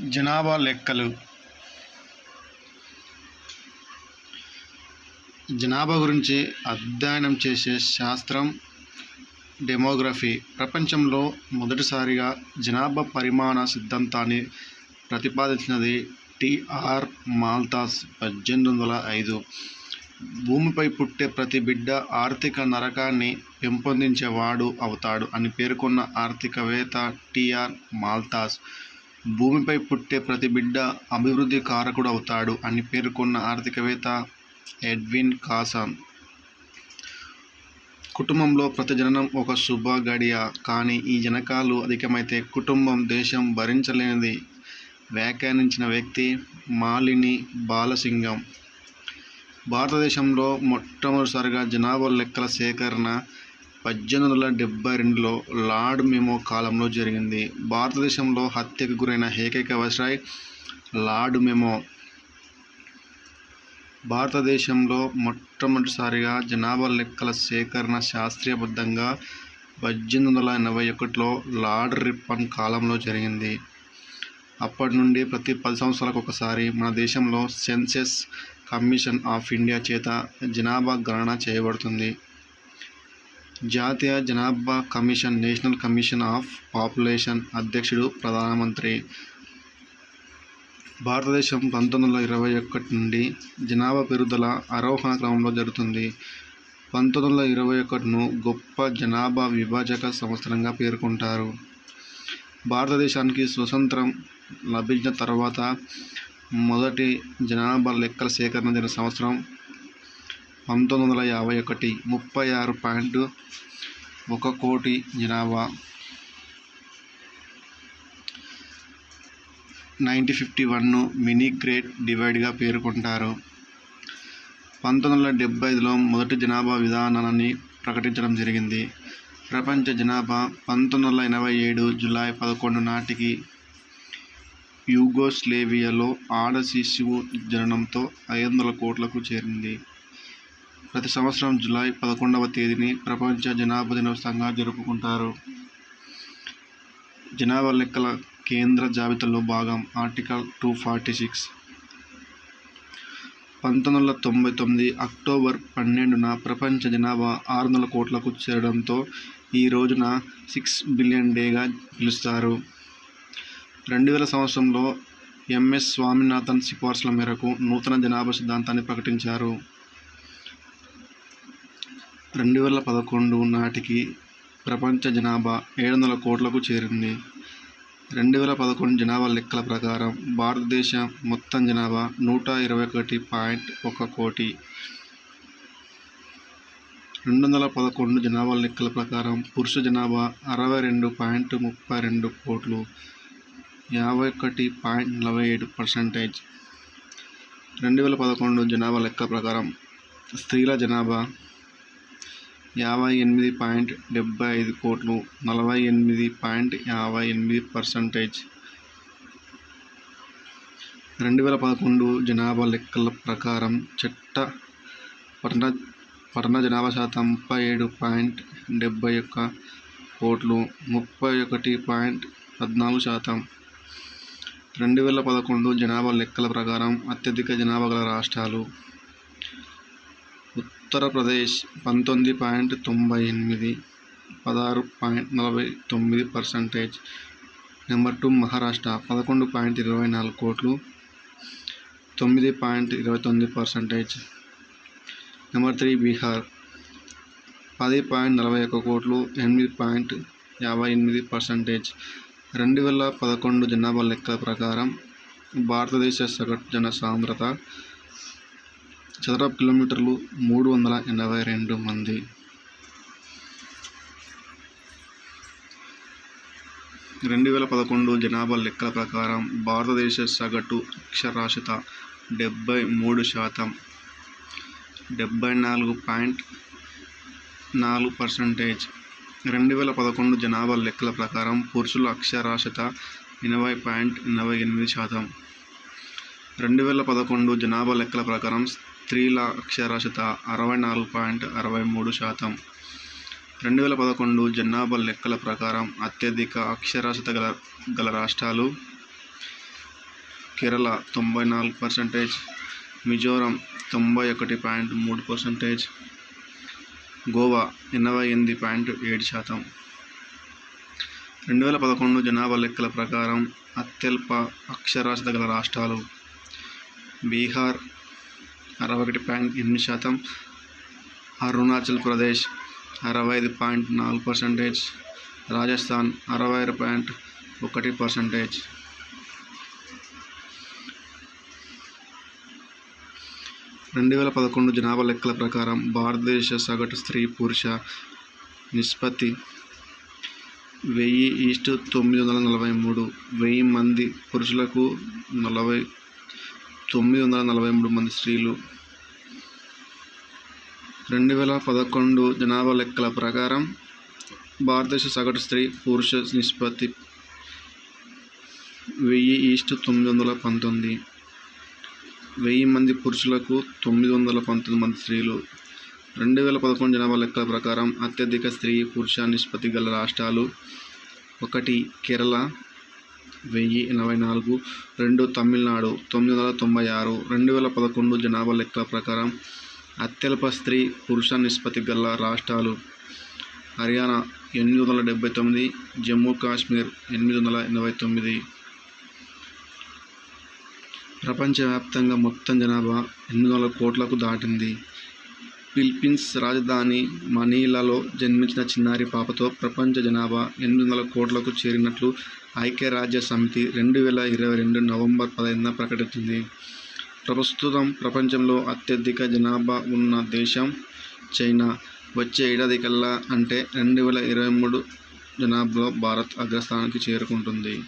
జనాభా లెక్కలు. జనాభా గురించి అధ్యయనం చేసే శాస్త్రం డెమోగ్రఫీ. ప్రపంచంలో మొదటిసారిగా జనాభా పరిమాణ సిద్ధాంతాన్ని ప్రతిపాదించినది టిఆర్ మాల్తాస్ పద్దెనిమిది వందల ఐదు. భూమిపై పుట్టే ప్రతి బిడ్డ ఆర్థిక నరకాన్ని పెంపొందించేవాడు అవుతాడు అని పేర్కొన్న ఆర్థికవేత్త టిఆర్ మాల్తాస్. భూమిపై పుట్టే ప్రతి బిడ్డ అభివృద్ధి కారకుడు అవుతాడు అని పేర్కొన్న ఆర్థికవేత్త ఎడ్విన్ కాసన్ కుటుంబంలో ప్రతి జననం ఒక శుభ గడియ కానీ ఈ జనకాలు అధికమైతే కుటుంబం దేశం భరించలేనిది. వ్యాఖ్యానించిన వ్యక్తి మాలిని బాలసింగం. భారతదేశంలో మొట్టమొదటిసారిగా జనాభా లెక్కల సేకరణ పద్దెనిమిది వందల డెబ్బై రెండులో లార్డ్ మెమో కాలంలో జరిగింది. భారతదేశంలో హత్యకు గురైన ఏకైక వైస్రాయ్ లార్డ్ మెమో. భారతదేశంలో మొట్టమొదటిసారిగా జనాభా లెక్కల సేకరణ శాస్త్రీయబద్ధంగా పద్దెనిమిది వందల ఎనభై ఒకటిలో లార్డ్ రిప్పన్ కాలంలో జరిగింది. అప్పటి నుండి ప్రతి పది సంవత్సరాలకు ఒకసారి మన దేశంలో సెన్సెస్ కమిషన్ ఆఫ్ ఇండియా చేత జనాభా గణన చేయబడుతుంది. జాతీయ జనాభా commission national commission of population అధ్యక్షుడు ప్రధానమంత్రి. భారతదేశం పంతొమ్మిది వందల ఇరవై ఒకటి నుండి జనాభా పెరుగుదల ఆరోహణ క్రమంలో జరుగుతుంది. పంతొమ్మిది వందల ఇరవై ఒకటిను గొప్ప జనాభా విభాజక సంవత్సరంగా పేర్కొంటారు. భారతదేశానికి స్వతంత్రం లభించిన తర్వాత మొదటి జనాభా లెక్కల సేకరణ జరిగిన సంవత్సరం పంతొమ్మిది వందల యాభై ఒకటి ముప్పై ఆరు పాయింట్ ఒక కోటి జనాభా. Ninety fifty one mini great డివైడ్గా పేర్కొంటారు. పంతొమ్మిది వందల డెబ్బై ఐదులో మొదటి జనాభా విధానాన్ని ప్రకటించడం జరిగింది. ప్రపంచ జనాభా పంతొమ్మిది వందల ఎనభై ఏడు జులై పదకొండు నాటికి యూగోస్లేవియాలో ఆడ శిశువు జననంతో ఐదు వందల కోట్లకు చేరింది. ప్రతి సంవత్సరం జూలై పదకొండవ తేదీని ప్రపంచ జనాభా దినోత్సవంగా జరుపుకుంటారు. జనాభా లెక్కల కేంద్ర జాబితాలో భాగం ఆర్టికల్ టూ ఫార్టీ సిక్స్. పంతొమ్మిది వందల తొంభై తొమ్మిది అక్టోబర్ పన్నెండున ప్రపంచ జనాభా ఆరు వందల కోట్లకు చేరడంతో ఈ రోజున సిక్స్ బిలియన్ డేగా పిలుస్తారు. రెండు వేల సంవత్సరంలో ఎంఎస్ స్వామినాథన్ సిఫార్సుల మేరకు నూతన జనాభా సిద్ధాంతాన్ని ప్రకటించారు. రెండు వేల పదకొండు నాటికి ప్రపంచ జనాభా ఏడు వందల కోట్లకు చేరింది. రెండు వేల పదకొండు జనాభా లెక్కల ప్రకారం భారతదేశ మొత్తం జనాభా నూట ఇరవై ఒకటి పాయింట్ ఒక కోటి. రెండు వందల పదకొండు జనాభా లెక్కల ప్రకారం పురుష జనాభా అరవై రెండు పాయింట్ ముప్పై రెండు కోట్లు యాభై ఒకటి పాయింట్ నలభై ఏడు పర్సెంటేజ్. రెండు వేల పదకొండు జనాభా లెక్క ప్రకారం స్త్రీల జనాభా యాభై ఎనిమిది పాయింట్ డెబ్బై ఐదు కోట్లు నలభై ఎనిమిది పాయింట్ యాభై ఎనిమిది పర్సంటేజ్. రెండు వేల పదకొండు జనాభా లెక్కల ప్రకారం చట్ట పట్టణ పట్టణ జనాభా శాతం ముప్పై ఏడు పాయింట్ డెబ్బై ఒక్క కోట్లు ముప్పై ఒకటి పాయింట్ పద్నాలుగు శాతం. రెండు వేల పదకొండు జనాభా లెక్కల ప్రకారం అత్యధిక జనాభా గల రాష్ట్రాలు ఉత్తరప్రదేశ్ పంతొమ్మిది పాయింట్ తొంభై ఎనిమిది పదహారు పాయింట్ నలభై తొమ్మిది పర్సంటేజ్. నెంబర్ టూ మహారాష్ట్ర పదకొండు పాయింట్ ఇరవై నాలుగు కోట్లు తొమ్మిది పాయింట్ ఇరవై తొమ్మిది పర్సంటేజ్. నెంబర్ త్రీ బీహార్ పది పాయింట్ నలభై ఒక్క కోట్లు ఎనిమిది పాయింట్ యాభై ఎనిమిది పర్సంటేజ్. రెండు వేల పదకొండు జనాభా లెక్కల ప్రకారం భారతదేశ సగటు జన సాంద్రత చదరపు కిలోమీటర్లు మూడు వందల ఎనభై రెండు మంది. రెండు వేల పదకొండు జనాభా లెక్కల ప్రకారం భారతదేశ సగటు అక్షరాస్యత డెబ్బై మూడు శాతం. డెబ్బై నాలుగు పాయింట్ నాలుగు పర్సంటేజ్. రెండు వేల పదకొండు జనాభా లెక్కల ప్రకారం పురుషుల అక్షరాస్యత ఎనభై పాయింట్ ఎనభై ఎనిమిది శాతం. రెండు వేల పదకొండు జనాభా లెక్కల ప్రకారం స్త్రీల అక్షరాస్యత అరవై నాలుగు పాయింట్ అరవై మూడు శాతం. రెండు వేల పదకొండు జనాభా లెక్కల ప్రకారం అత్యధిక అక్షరాస్యత గల గల రాష్ట్రాలు కేరళ తొంభై నాలుగు పర్సెంటేజ్ మిజోరం తొంభై ఒకటి పాయింట్ మూడు పర్సెంటేజ్ గోవా ఎనభై ఎనిమిది పాయింట్ ఏడు శాతం. రెండు వేల పదకొండు జనాభా లెక్కల ప్రకారం అత్యల్ప అక్షరాస్యత గల రాష్ట్రాలు బీహార్ అరవై ఒకటి పాయింట్ ఎనిమిది శాతం అరుణాచల్ ప్రదేశ్ అరవై ఐదు పాయింట్ నాలుగు పర్సెంటేజ్ రాజస్థాన్ అరవై ఆరు పాయింట్ ఒకటి పర్సంటేజ్. రెండు వేల పదకొండు జనాభా లెక్కల ప్రకారం భారతదేశ సగటు స్త్రీ పురుష నిష్పత్తి వెయ్యి ఈస్ట్ తొమ్మిది వందల నలభై మూడు వెయ్యి మంది పురుషులకు నలభై తొమ్మిది వందల నలభై మూడు మంది స్త్రీలు. రెండు వేల పదకొండు జనాభా లెక్కల ప్రకారం భారతదేశ సగటు స్త్రీ పురుష నిష్పత్తి వెయ్యి ఈస్ట్ తొమ్మిది వందల పంతొమ్మిది. వెయ్యి మంది పురుషులకు తొమ్మిది వందల పంతొమ్మిది మంది స్త్రీలు. రెండు వేల పదకొండు జనాభా లెక్కల ప్రకారం అత్యధిక స్త్రీ పురుష నిష్పత్తి గల రాష్ట్రాలు ఒకటి కేరళ వెయ్యి ఎనభై నాలుగు రెండు తమిళనాడు తొమ్మిది వందల తొంభై ఆరు రెండు వేల పదకొండు జనాభా లెక్కల ప్రకారం అత్యల్ప స్త్రీ పురుష నిష్పత్తి గల రాష్ట్రాలు హర్యానా ఎనిమిది వందల డెబ్బై తొమ్మిది జమ్మూ కాశ్మీర్ ఎనిమిది వందల ఎనభై తొమ్మిది. ప్రపంచవ్యాప్తంగా మొత్తం జనాభా ఎనిమిది వందల కోట్లకు దాటింది. ఫిలిప్పీన్స్ రాజధాని మనీలాలో జన్మించిన చిన్నారి పాపతో ప్రపంచ జనాభా ఎనిమిది వందల కోట్లకు చేరినట్లు ఐక్యరాజ్య సమితి రెండు వేల ఇరవై రెండు నవంబర్ పదహైదున ప్రకటించింది. ప్రస్తుతం ప్రపంచంలో అత్యధిక జనాభా ఉన్న దేశం చైనా. వచ్చే ఏడాది కల్లా అంటే రెండు వేల ఇరవై మూడు జనాభాలో భారత్ అగ్రస్థానానికి చేరుకుంటుంది.